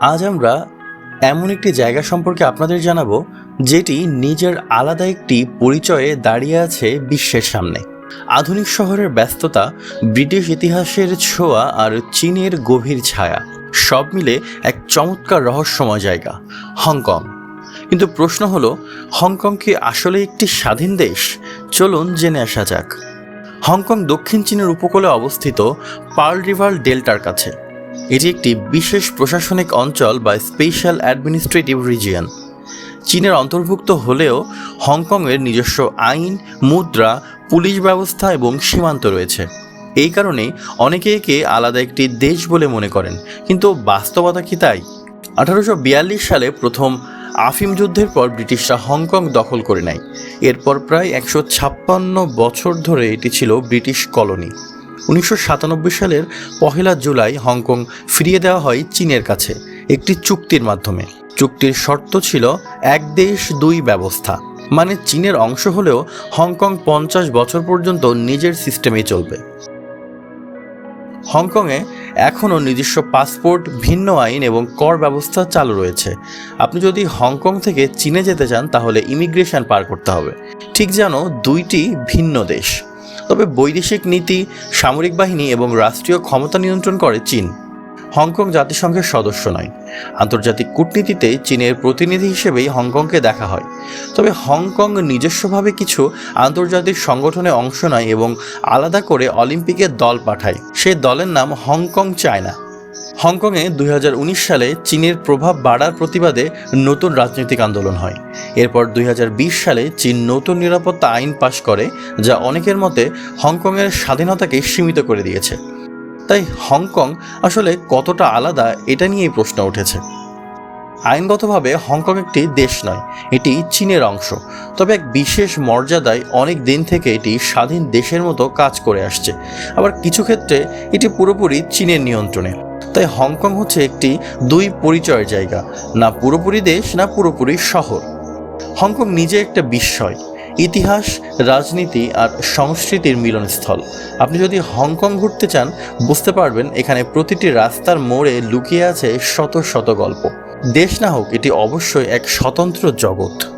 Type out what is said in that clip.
আজ আমরা এমন একটি জায়গা সম্পর্কে আপনাদের জানাব, যেটি নিজের আলাদা একটি পরিচয়ে দাঁড়িয়ে আছে বিশ্বের সামনে। আধুনিক শহরের ব্যস্ততা, ব্রিটিশ ইতিহাসের ছোঁয়া আর চীনের গভীর ছায়া, সব মিলে এক চমৎকার রহস্যময় জায়গা, হংকং। কিন্তু প্রশ্ন হলো, হংকং কি আসলে একটি স্বাধীন দেশ? চলুন জেনে আসা যাক। হংকং দক্ষিণ চীনের উপকূলে অবস্থিত পার্ল রিভার ডেল্টার কাছে। এটি একটি বিশেষ প্রশাসনিক অঞ্চল বা স্পেশাল অ্যাডমিনিস্ট্রেটিভ রিজিয়ন। চীনের অন্তর্ভুক্ত হলেও হংকংয়ের নিজস্ব আইন, মুদ্রা, পুলিশ ব্যবস্থা এবং সীমান্ত রয়েছে। এই কারণে অনেকে একে আলাদা একটি দেশ বলে মনে করেন, কিন্তু বাস্তবতা কি তাই? আঠারোশো বিয়াল্লিশ সালে প্রথম আফিম যুদ্ধের পর ব্রিটিশরা হংকং দখল করে নেয়। এরপর প্রায় একশো ছাপ্পান্ন বছর ধরে এটি ছিল ব্রিটিশ কলোনি। উনিশশো সাতানব্বই সালের পহেলা জুলাই হংকং ফিরিয়ে দেওয়া হয় চীনের কাছে একটি চুক্তির মাধ্যমে। চুক্তির শর্ত ছিল এক দেশ দুই ব্যবস্থা মানে চীনের অংশ হলেও হংকং পঞ্চাশ বছর পর্যন্ত নিজের সিস্টেমেই চলবে। হংকংয়ে এখনও নিজস্ব পাসপোর্ট, ভিন্ন আইন এবং কর ব্যবস্থা চালু রয়েছে। আপনি যদি হংকং থেকে চীনে যেতে চান, তাহলে ইমিগ্রেশন পার করতে হবে। ঠিক যেন দুইটি ভিন্ন দেশ। তবে বৈদেশিক নীতি, সামরিক বাহিনী এবং রাষ্ট্রীয় ক্ষমতা নিয়ন্ত্রণ করে চীন। হংকং জাতিসংঘের সদস্য নয়। আন্তর্জাতিক কূটনীতিতে চীনের প্রতিনিধি হিসেবেই হংকংকে দেখা হয়। তবে হংকং নিজস্বভাবে কিছু আন্তর্জাতিক সংগঠনে অংশ নেয় এবং আলাদা করে অলিম্পিকের দল পাঠায়। সে দলের নাম হংকং চায়না। হংকংয়ে দুই হাজার উনিশ সালে চীনের প্রভাব বাড়ার প্রতিবাদে নতুন রাজনৈতিক আন্দোলন হয়। এরপর দুই হাজার বিশ সালে চীন নতুন নিরাপত্তা আইন পাশ করে, যা অনেকের মতে হংকংয়ের স্বাধীনতাকে সীমিত করে দিয়েছে। তাই হংকং আসলে কতটা আলাদা এটা নিয়েই প্রশ্ন উঠেছে। আইনগতভাবে হংকং একটি দেশ নয়, এটি চীনের অংশ। তবে এক বিশেষ মর্যাদায় অনেক দিন থেকে এটি স্বাধীন দেশের মতো কাজ করে আসছে। আবার কিছু ক্ষেত্রে এটি পুরোপুরি চীনের নিয়ন্ত্রণে। তাই হংকং হচ্ছে একটি দুই পরিচয়ের জায়গা। না পুরোপুরি দেশ, না পুরোপুরি শহর। হংকং নিজে একটা বিস্ময়। ইতিহাস, রাজনীতি আর সংস্কৃতির মিলনস্থল। আপনি যদি হংকং ঘুরতে চান, বুঝতে পারবেন এখানে প্রতিটি রাস্তার মোড়ে লুকিয়ে আছে শত শত গল্প। দেশ না হোক, এটি অবশ্যই এক স্বতন্ত্র জগৎ।